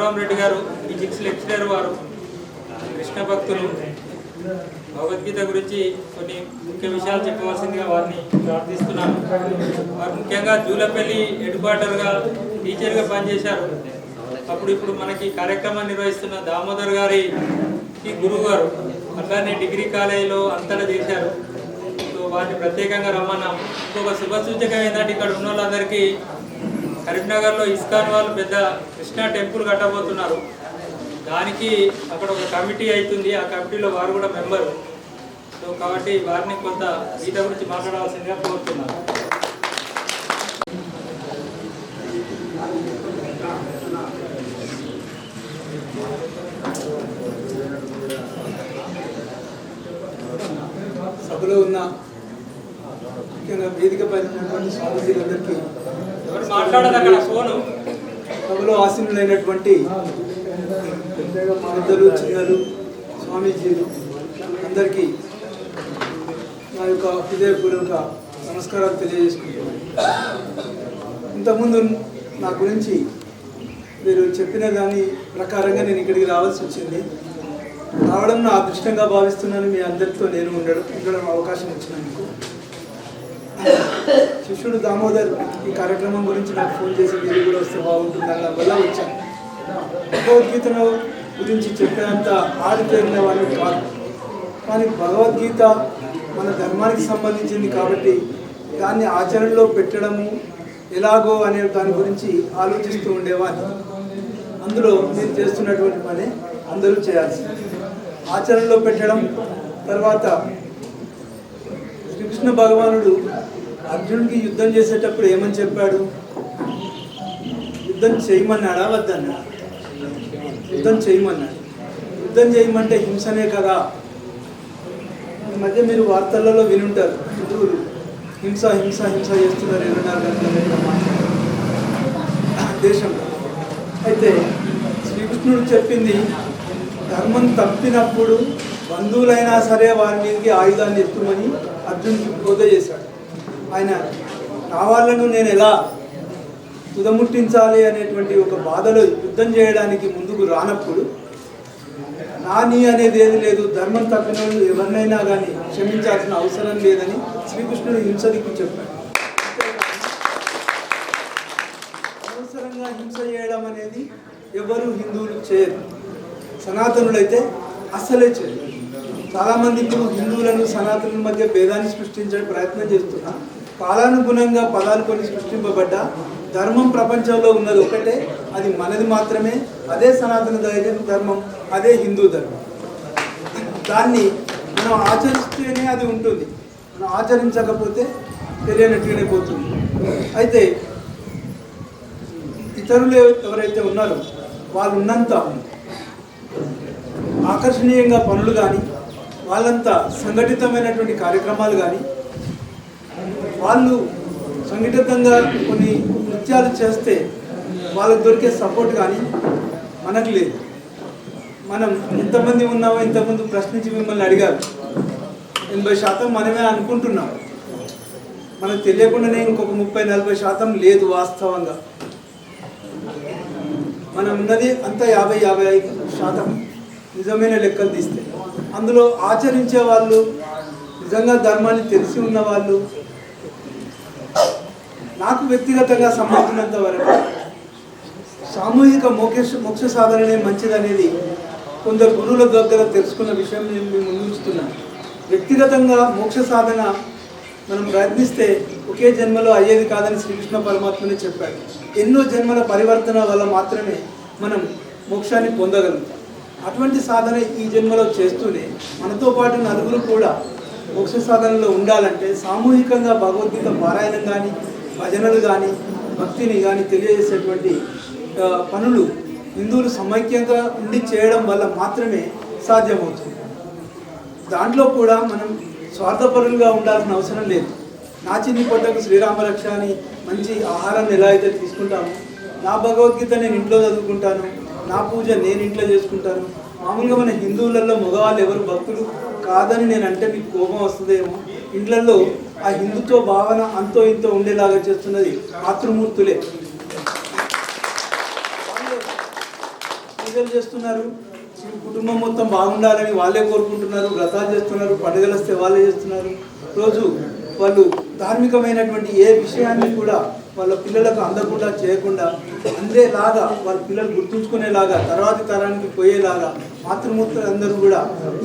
రఘురామ్ రెడ్డి గారు physics lecturer వారు కృష్ణ భక్తులు భగవద్గీత గురించి కొన్ని ముఖ్య విషయాలు చెప్పవలసిందిగా వారిని ప్రార్థిస్తున్నాను. వారు ముఖ్యంగా జూలపల్లి హెడ్క్వార్టర్గా టీచర్గా పనిచేశారు. అప్పుడు ఇప్పుడు మనకి కార్యక్రమాన్ని నిర్వహిస్తున్న దామోదర్ గారి ఈ గురువు గారు అట్లానే డిగ్రీ కాలేజీలో అంతటా చేశారు. సో వారిని ప్రత్యేకంగా రమ్మన్నాం ఇంకొక శుభ సూచకం ఏంటంటే ఇక్కడ ఉన్న వాళ్ళందరికీ కరీంనగర్లో ఇస్కాన్ వాళ్ళు పెద్ద కృష్ణా టెంపుల్ కట్టబోతున్నారు. దానికి అక్కడ ఒక కమిటీ అవుతుంది. ఆ కమిటీలో వారు కూడా మెంబరు. సో కాబట్టి వారిని కొంత ఈత గురించి మాట్లాడాల్సిందిగా కోరుతున్నాను. సభలో ఉన్న ముఖ్యంగా వేదిక పైన ఉన్నటువంటి స్వామీజీలందరికీ సభలో ఆసీనులైనటువంటి పెద్దలు చిన్నలు స్వామీజీలు అందరికీ నా యొక్క హృదయపూర్వక నమస్కారాలు తెలియజేసుకుంటున్నాను. ఇంతకుముందు నా గురించి మీరు చెప్పిన దాని ప్రకారంగా నేను ఇక్కడికి రావాల్సి వచ్చింది. రావడం నా అదృష్టంగా భావిస్తున్నాను. మీ అందరితో నేను ఉండడం ఉండడం అవకాశం వచ్చినందుకు శిష్యుడు దామోదర్ ఈ కార్యక్రమం గురించి నాకు ఫోన్ చేసి మీరు కూడా వస్తే బాగుంటుంది అన్న వల్ల వచ్చాను. భగవద్గీతను గురించి చెప్పినంత ఆరితేరిన వాళ్ళు కాదు. కానీ భగవద్గీత మన ధర్మానికి సంబంధించింది కాబట్టి దాన్ని ఆచరణలో పెట్టడము ఎలాగో అనే దాని గురించి ఆలోచిస్తూ ఉండేవాడిని. అందులో నేను చేస్తున్నటువంటి పని అందరూ చేయాల్సింది. ఆచరణలో పెట్టడం తర్వాత శ్రీకృష్ణ భగవానుడు అర్జునుడికి యుద్ధం చేసేటప్పుడు ఏమని చెప్పాడు? యుద్ధం చేయమన్నాడా వద్దన్నా? యుద్ధం చేయమన్నాడు. యుద్ధం చేయమంటే హింసనే కదా? ఈ మధ్య మీరు వార్తలలో వినుంటారు హిందువులు హింస హింస హింస చేస్తున్నారు ఇరవై నాలుగు గంటల దేశంలో అయితే శ్రీకృష్ణుడు చెప్పింది ధర్మం తప్పినప్పుడు బంధువులైనా సరే వారి మీదకి ఆయుధాన్ని ఎత్తుమని అర్జునుడికి బోధ చేశాడు. ఆయన నా వాళ్ళను నేను ఎలా తుదముట్టించాలి అనేటువంటి ఒక బాధలో యుద్ధం చేయడానికి ముందుకు రానప్పుడు నాని అనేది ఏది లేదు ధర్మం తప్పిన ఎవరినైనా కానీ క్షమించాల్సిన అవసరం లేదని శ్రీకృష్ణుడు హింసదికి చెప్పాడు. అనవసరంగా హింస చేయడం అనేది ఎవరు హిందువులు చేయరు సనాతనులైతే అస్సలే చేయరు. చాలామంది ఇప్పుడు హిందువులను సనాతనుల మధ్య భేదాన్ని సృష్టించే ప్రయత్నం చేస్తున్నారు. కాలానుగుణంగా పదాలు కొన్ని సృష్టింపబడ్డ ధర్మం ప్రపంచంలో ఉన్నది ఒకటే అది మనది మాత్రమే అదే సనాతన ధైర్యం ధర్మం అదే హిందూ ధర్మం. దాన్ని మనం ఆచరిస్తేనే అది ఉంటుంది. మనం ఆచరించకపోతే తెలియనట్టుగానే పోతుంది. అయితే ఇతరులు ఎవరైతే ఉన్నారో వాళ్ళు ఉన్నంత ఆకర్షణీయంగా పనులు కానీ వాళ్ళంతా సంఘటితమైనటువంటి కార్యక్రమాలు కానీ వాళ్ళు సంఘటితంగా కొన్ని నృత్యాలు చేస్తే వాళ్ళకి దొరికే సపోర్ట్ కానీ మనకు లేదు. మనం ఎంతమంది ఉన్నామో ఇంతమంది ప్రశ్నించి మిమ్మల్ని అడిగారు. ఎనభై శాతం మనమే అనుకుంటున్నాం. మనకు తెలియకుండానే ఇంకొక ముప్పై నలభై శాతం లేదు వాస్తవంగా. మనం ఉన్నది అంత యాభై యాభై ఐదు శాతం నిజమైన లెక్కలు తీస్తే. అందులో ఆచరించే వాళ్ళు నిజంగా ధర్మాన్ని తెలిసి ఉన్న వాళ్ళు నాకు వ్యక్తిగతంగా సంబంధించినంత వరకు సామూహిక మోక్ష మోక్ష సాధననే మంచిదనేది కొందరు గురువుల దగ్గర తెలుసుకున్న విషయం నేను మీ ముందుంచుతున్నాను వ్యక్తిగతంగా మోక్ష సాధన మనం ప్రయత్నిస్తే ఒకే జన్మలో అయ్యేది కాదని శ్రీకృష్ణ పరమాత్మనే చెప్పాడు. ఎన్నో జన్మల పరివర్తన వల్ల మాత్రమే మనం మోక్షాన్ని పొందగలుగుతాం. అటువంటి సాధన ఈ జన్మలో చేస్తూనే మనతో పాటు నలుగురు కూడా మోక్ష సాధనలో ఉండాలంటే సామూహికంగా భగవద్గీత పారాయణం కానీ భజనలు కానీ భక్తిని కానీ తెలియజేసేటువంటి పనులు హిందువులు సమైక్యంగా ఉండి చేయడం వల్ల మాత్రమే సాధ్యమవుతుంది. దాంట్లో కూడా మనం స్వార్థపరులుగా ఉండాల్సిన అవసరం లేదు. నా చిన్ని పొట్టకు శ్రీరామరక్ష అని మంచి ఆహారాన్ని ఎలా అయితే తీసుకుంటామో నా భగవద్గీత నేను ఇంట్లో చదువుకుంటాను నా పూజ నేను ఇంట్లో చేసుకుంటాను మామూలుగా మన హిందువులలో మగవాళ్ళు ఎవరు భక్తులు కాదని నేను అంటే మీకు కోపం వస్తుందేమో ఇండ్లలో ఆ హిందుత్వ భావన అంతో ఇంతో ఉండేలాగా చేస్తున్నది మాతృమూర్తులే. పూజలు చేస్తున్నారు. కుటుంబం మొత్తం బాగుండాలని వాళ్ళే కోరుకుంటున్నారు. వ్రతాలు చేస్తున్నారు. పండుగలు వస్తే వాళ్ళే చేస్తున్నారు. రోజు వాళ్ళు ధార్మికమైనటువంటి ఏ విషయాన్ని కూడా వాళ్ళ పిల్లలకు అందకుండా చేయకుండా అందేలాగా వాళ్ళ పిల్లలు గుర్తుంచుకునేలాగా తర్వాతి తరానికి పోయేలాగా మాతృమూర్తులు అందరూ కూడా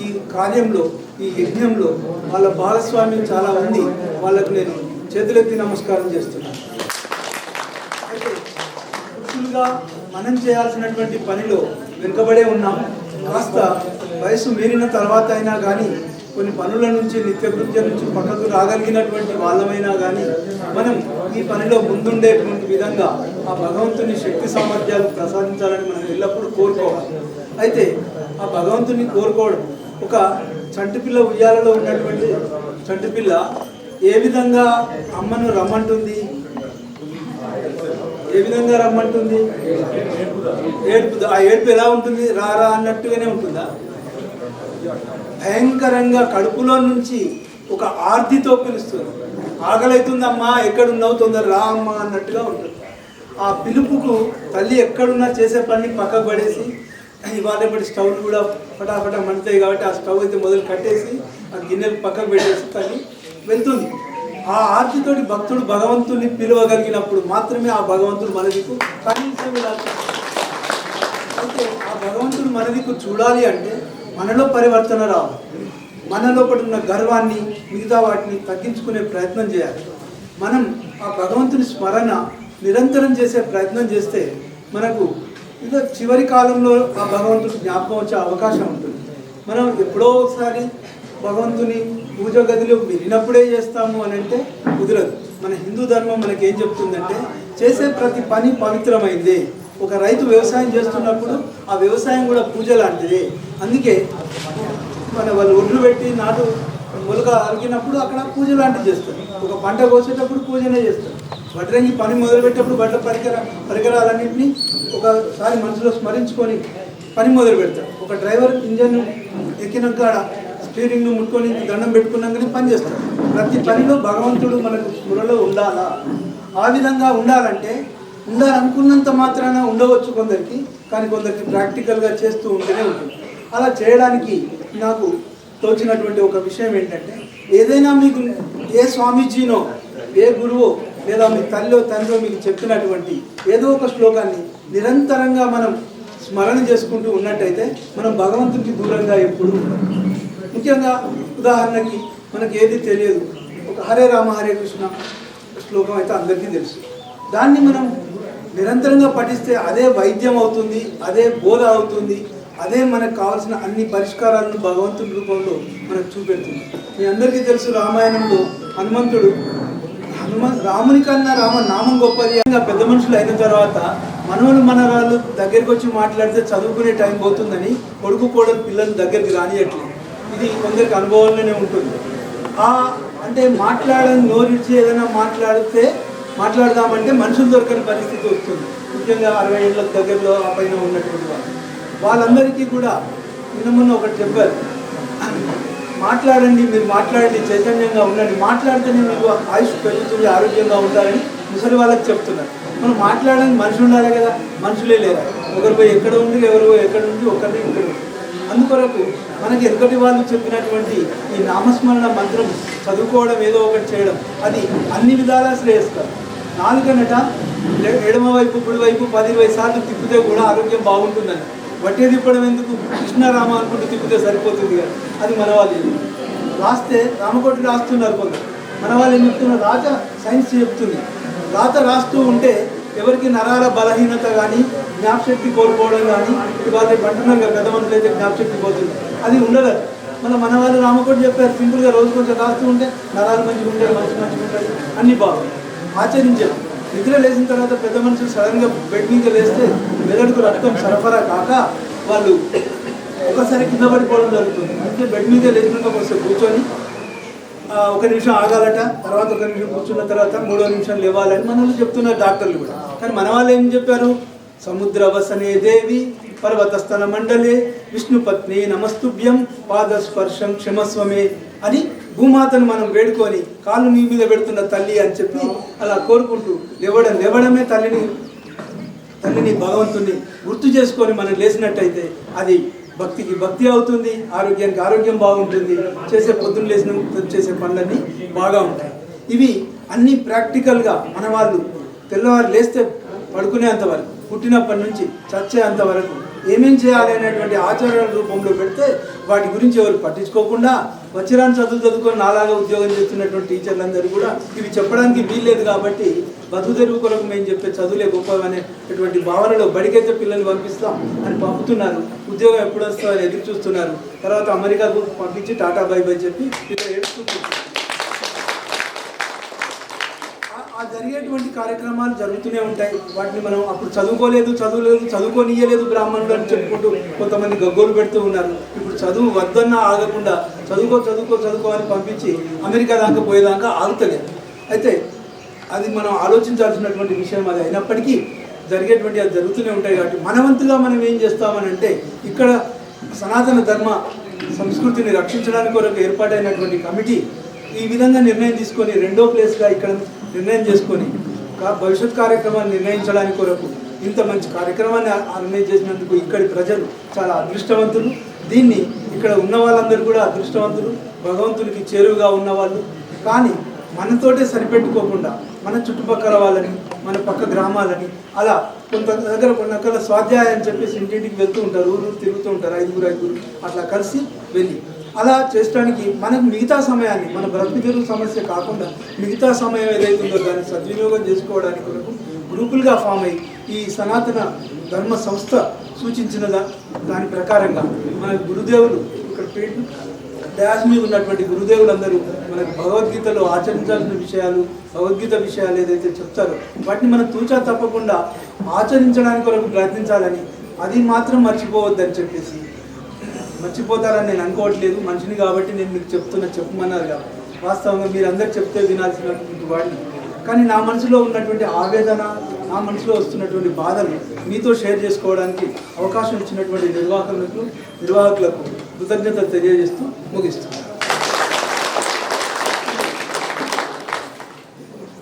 ఈ కార్యంలో ఈ యజ్ఞంలో వాళ్ళ భాగస్వామ్యం చాలా ఉంది. వాళ్ళకు నేను చేతులెత్తి నమస్కారం చేస్తున్నాను. అయితే పురుషులుగా మనం చేయాల్సినటువంటి పనిలో వెనుకబడే ఉన్నాం. కాస్త వయసు మీరిన తర్వాత అయినా కానీ కొన్ని పనుల నుంచి నిత్యకృత్యం నుంచి పక్కకు రాగలిగినటువంటి వాళ్ళమైనా కానీ మనం ఈ పనిలో ముందుండేటువంటి విధంగా ఆ భగవంతుని శక్తి సామర్థ్యాలు ప్రసాదించాలని మనం ఎల్లప్పుడూ కోరుకోవాలి. అయితే ఆ భగవంతుని కోరుకోవడం ఒక చంటిపిల్ల ఉయ్యాలలో ఉన్నటువంటి చంటిపిల్ల ఏ విధంగా అమ్మను రమ్మంటుంది? ఏ విధంగా రమ్మంటుంది? ఏడుపు ఆ ఏడుపు ఎలా ఉంటుంది? రారా అన్నట్టుగానే ఉంటుందా? భయంకరంగా కడుపులో నుంచి ఒక ఆర్తితో పిలుస్తుంది. ఆకలైతుందమ్మా ఎక్కడున్నావు? తొందర రా అమ్మా అన్నట్టుగా ఉంటుంది. ఆ పిలుపుకు తల్లి ఎక్కడున్నా చేసే పని పక్కకు పడేసి ఇవాళ పడి స్టవ్లు కూడా ఫటాఫటా మండుతాయి కాబట్టి ఆ స్టవ్ అయితే మొదలు కట్టేసి ఆ గిన్నెలు పక్కకు పెట్టేసి తల్లి వెళ్తుంది. ఆ ఆర్తితోటి భక్తుడు భగవంతుని పిలవగలిగినప్పుడు మాత్రమే ఆ భగవంతుడు మనదికు కనీసం అయితే ఆ భగవంతుడు మన దిక్కు చూడాలి అంటే మనలో పరివర్తన రావాలి. మన లోపల ఉన్న గర్వాన్ని మిగతా వాటిని తగ్గించుకునే ప్రయత్నం చేయాలి. మనం ఆ భగవంతుని స్మరణ నిరంతరం చేసే ప్రయత్నం చేస్తే మనకు ఇదో చివరి కాలంలో ఆ భగవంతుడు జ్ఞాపకం వచ్చే అవకాశం ఉంటుంది. మనం ఎప్పుడో ఒకసారి భగవంతుని పూజ గదిలో వెళ్ళినప్పుడే చేస్తాము అని అంటే కుదరదు. మన హిందూ ధర్మం మనకి ఏం చెప్తుందంటే చేసే ప్రతి పని పవిత్రమైంది. ఒక రైతు వ్యవసాయం చేస్తున్నప్పుడు ఆ వ్యవసాయం కూడా పూజ లాంటిది. అందుకే మన వాళ్ళు ఒడ్లు పెట్టి నాటు మొలక అరిగినప్పుడు అక్కడ పూజ లాంటివి చేస్తారు. ఒక పంట కోసేటప్పుడు పూజనే చేస్తారు. వడ్రంగి పని మొదలుపెట్టేప్పుడు బట్ల పరికర పరికరాలన్నింటినీ ఒకసారి మనసులో స్మరించుకొని పని మొదలు పెడతారు. ఒక డ్రైవర్ ఇంజన్ కాడ స్టీరింగ్ను ముట్టుకొని దండం పెట్టుకున్నాకనే పని చేస్తారు. ప్రతి పనిలో భగవంతుడు మనకు స్మృలో ఉండాలా? ఆ విధంగా ఉండాలంటే ఉండాలనుకున్నంత మాత్రాన ఉండవచ్చు కొందరికి కానీ కొందరికి ప్రాక్టికల్గా చేస్తూ ఉంటూనే ఉంటుంది. అలా చేయడానికి నాకు తోచినటువంటి ఒక విషయం ఏంటంటే ఏదైనా మీకు ఏ స్వామీజీనో ఏ గురువో లేదా మీ తల్లిలో తండ్రిలో మీకు చెప్పినటువంటి ఏదో ఒక శ్లోకాన్ని నిరంతరంగా మనం స్మరణ చేసుకుంటూ ఉన్నట్టయితే మనం భగవంతుడికి దూరంగా ఎప్పుడు ముఖ్యంగా ఉదాహరణకి మనకి ఏది తెలియదు. ఒక హరే రామ హరే కృష్ణ శ్లోకం అయితే అందరికీ తెలుసు. దాన్ని మనం నిరంతరంగా పఠిస్తే అదే వైద్యం అవుతుంది అదే బోధ అవుతుంది అదే మనకు కావాల్సిన అన్ని పరిష్కారాలను భగవంతుడి రూపంలో మనకు చూపెడుతుంది. మీ అందరికీ తెలుసు రామాయణంలో హనుమంతుడు హనుమ రాముని కన్నా రామ నామం గొప్పది పెద్ద మనుషులు అయిన తర్వాత మనవలు మనరాలు దగ్గరికి వచ్చి మాట్లాడితే చదువుకునే టైం పోతుందని కొడుకు కోడలు పిల్లలు దగ్గరికి రానియట్లేదు. ఇది కొందరికి అనుభవంలోనే ఉంటుంది. ఆ అంటే మాట్లాడని నోరిచ్చి ఏదైనా మాట్లాడితే మాట్లాడదామంటే మనుషులు దొరకని పరిస్థితి వస్తుంది. ముఖ్యంగా అరవై ఏళ్ళ దగ్గరలో ఆ పైన ఉన్నటువంటి వాళ్ళు. వాళ్ళందరికీ కూడా నిన్న ఒకటి చెప్పారు. మాట్లాడండి మీరు మాట్లాడండి చైతన్యంగా ఉండండి. మాట్లాడితేనే మీకు ఆయుష్ పెరుగుతుంది ఆరోగ్యంగా ఉంటారని ముసలి వాళ్ళకి చెప్తున్నారు. మనం మాట్లాడడానికి మనుషులు ఉండాలి కదా మనుషులే లేరు? ఒకరి పోయి ఎక్కడ ఉంది ఎవరు ఎక్కడ ఉంది ఒకరిని ఇక్కడ ఉంది. అందుకొరకు మనకి ఎదుటి వాళ్ళు చెప్పినటువంటి ఈ నామస్మరణ మంత్రం చదువుకోవడం ఏదో ఒకటి చేయడం అది అన్ని విధాలా శ్రేయస్కరం. నాలుగనట ఎడమ వైపు కుడి వైపు పది ఇరవై సార్లు తిప్పితే కూడా ఆరోగ్యం బాగుంటుందని. వట్టే తిప్పడం ఎందుకు? కృష్ణారామ అనుకుంటూ తిప్పితే సరిపోతుంది కదా. అది మన వాళ్ళు రాస్తే రామకోటి రాస్తున్నారు కొందరు. మన వాళ్ళు ఏం చెప్తున్నారు? రాత సైన్స్ చెప్తుంది. రాత రాస్తూ ఉంటే ఎవరికి నరాల బలహీనత కానీ జ్ఞాపశక్తి కోల్పోవడం కానీ ఇవాళ రేపు కదా పెద్ద మనుషులు అయితే జ్ఞాపశక్తి పోతుంది. అది ఉండదు. మన మన వాళ్ళు రామకోటి చెప్పారు సింపుల్గా రోజు కొంచెం రాస్తూ ఉంటే నరాలు మంచిగా ఉంటాయి మంచి మంచిగా ఉంటాయి అన్నీ బాగుంది ఆచరించారు నిద్ర లేచిన తర్వాత పెద్ద మనుషులు సడన్గా బెడ్ మీద లేస్తే మెదడుకు రక్తం సరఫరా కాక వాళ్ళు ఒకసారి కింద పడిపోవడం జరుగుతుంది. అంటే బెడ్ మీద లేచినాక ఒకసారి కూర్చొని ఒక నిమిషం ఆగాలట తర్వాత ఒక నిమిషం కూర్చున్న తర్వాత మూడో నిమిషం లేవాలని మన వాళ్ళు చెప్తున్నారు డాక్టర్లు కూడా. కానీ మన వాళ్ళు ఏం చెప్పారు? సముద్ర వసనే దేవి పర్వతస్థల మండలే విష్ణుపత్ని నమస్తుభ్యం పాదస్పర్శం క్షమస్వమే అని భూమాతను మనం వేడుకొని కాళ్ళు నీ మీద పెడుతున్న తల్లి అని చెప్పి అలా కోరుకుంటూ లేవడం లేవడమే తల్లిని తల్లిని భగవంతుని గుర్తు చేసుకొని మనం లేచినట్టయితే అది భక్తికి భక్తి అవుతుంది ఆరోగ్యానికి ఆరోగ్యం బాగుంటుంది చేసే పొద్దున్న లేచిన చేసే పనులన్నీ బాగా ఉంటాయి. ఇవి అన్నీ ప్రాక్టికల్గా మన వాళ్ళు తెల్లవారు లేస్తే పడుకునేంత వరకు పుట్టినప్పటి నుంచి చచ్చేంత వరకు ఏమేం చేయాలి అనేటువంటి ఆచరణ రూపంలో పెడితే వాటి గురించి ఎవరు పట్టించుకోకుండా వచ్చిరాని చదువు చదువుకొని నాలాగా ఉద్యోగం చేస్తున్నటువంటి టీచర్లందరూ కూడా ఇవి చెప్పడానికి వీల్లేదు కాబట్టి బతుకు తెరువు కొరకు మేము చెప్పే చదువులే గొప్పవనేటువంటి భావనలో బడికైతే పిల్లల్ని పంపిస్తాం అని పంపుతున్నారు. ఉద్యోగం ఎప్పుడు వస్తుందని ఎదురు చూస్తున్నారు. తర్వాత అమెరికాకు పంపించి టాటా బై బై చెప్పి ఆ- జరిగేటువంటి కార్యక్రమాలు జరుగుతూనే ఉంటాయి. వాటిని మనం అప్పుడు చదువుకోలేదు చదువులేదు చదువుకోనియలేదు బ్రాహ్మణులు అని చెప్పుకుంటూ కొంతమంది గగ్గోలు పెడుతూ ఉన్నారు. ఇప్పుడు చదువు వద్దన్నా ఆగకుండా చదువుకో చదువుకో చదువుకో అని పంపించి అమెరికా దాకా పోయేదాకా ఆగుతలేదు. అయితే అది మనం ఆలోచించాల్సినటువంటి విషయం అది అయినప్పటికీ జరిగేటువంటి అది జరుగుతూనే ఉంటాయి కాబట్టి మనవంతుగా మనం ఏం చేస్తామని అంటే ఇక్కడ సనాతన ధర్మ సంస్కృతిని రక్షించడానికి కొరకు ఏర్పాటైనటువంటి కమిటీ ఈ విధంగా నిర్ణయం తీసుకొని రెండో ప్లేస్గా ఇక్కడ నిర్ణయం చేసుకొని కా- భవిష్యత్ కార్యక్రమాన్ని నిర్ణయించడానికి కొరకు ఇంత మంచి కార్యక్రమాన్ని ఆర్గనైజ్ చేసినందుకు ఇక్కడి ప్రజలు చాలా అదృష్టవంతులు. దీన్ని ఇక్కడ ఉన్న వాళ్ళందరూ కూడా అదృష్టవంతులు భగవంతునికి చేరువుగా ఉన్నవాళ్ళు కానీ మనతోటే సరిపెట్టుకోకుండా మన చుట్టుపక్కల వాళ్ళని మన పక్క గ్రామాలని అలా కొంత దగ్గర కొన్ని స్వాధ్యాయం అని చెప్పేసి ఇంటింటికి వెళ్తూ ఉంటారు ఊరు ఊరు తిరుగుతూ ఉంటారు ఐదుగురు ఐదుగురు అట్లా కలిసి వెళ్ళి అలా చేసడానికి మనకు మిగతా సమయాన్ని మన బ్రతుకు సమస్య కాకుండా మిగతా సమయం ఏదైతుందో దాన్ని సద్వినియోగం చేసుకోవడానికి కొరకు గ్రూపులుగా ఫామ్ అయ్యి ఈ సనాతన ధర్మ సంస్థ సూచించిన దాని ప్రకారంగా మన గురుదేవులు ఇక్కడ పేరు మీద ఉన్నటువంటి గురుదేవులందరూ మనకు భగవద్గీతలో ఆచరించాల్సిన విషయాలు భగవద్గీత విషయాలు ఏదైతే చెప్తారో వాటిని మనం తూచా తప్పకుండా ఆచరించడానికి కొరకు ప్రయత్నించాలని అది మాత్రం మర్చిపోవద్దని చెప్పేసి మర్చిపోతారని నేను అనుకోవట్లేదు. మనిషిని కాబట్టి నేను మీకు చెప్తున్నా చెప్పమన్నారు కాబట్టి వాస్తవంగా మీరు అందరు చెప్తే వినాల్సినటువంటి వాడిని కానీ నా మనసులో ఉన్నటువంటి ఆవేదన నా మనసులో వస్తున్నటువంటి బాధలు మీతో షేర్ చేసుకోవడానికి అవకాశం ఇచ్చినటువంటి నిర్వాహకులకు నిర్వాహకులకు కృతజ్ఞత తెలియజేస్తూ ముగిస్తున్నాను.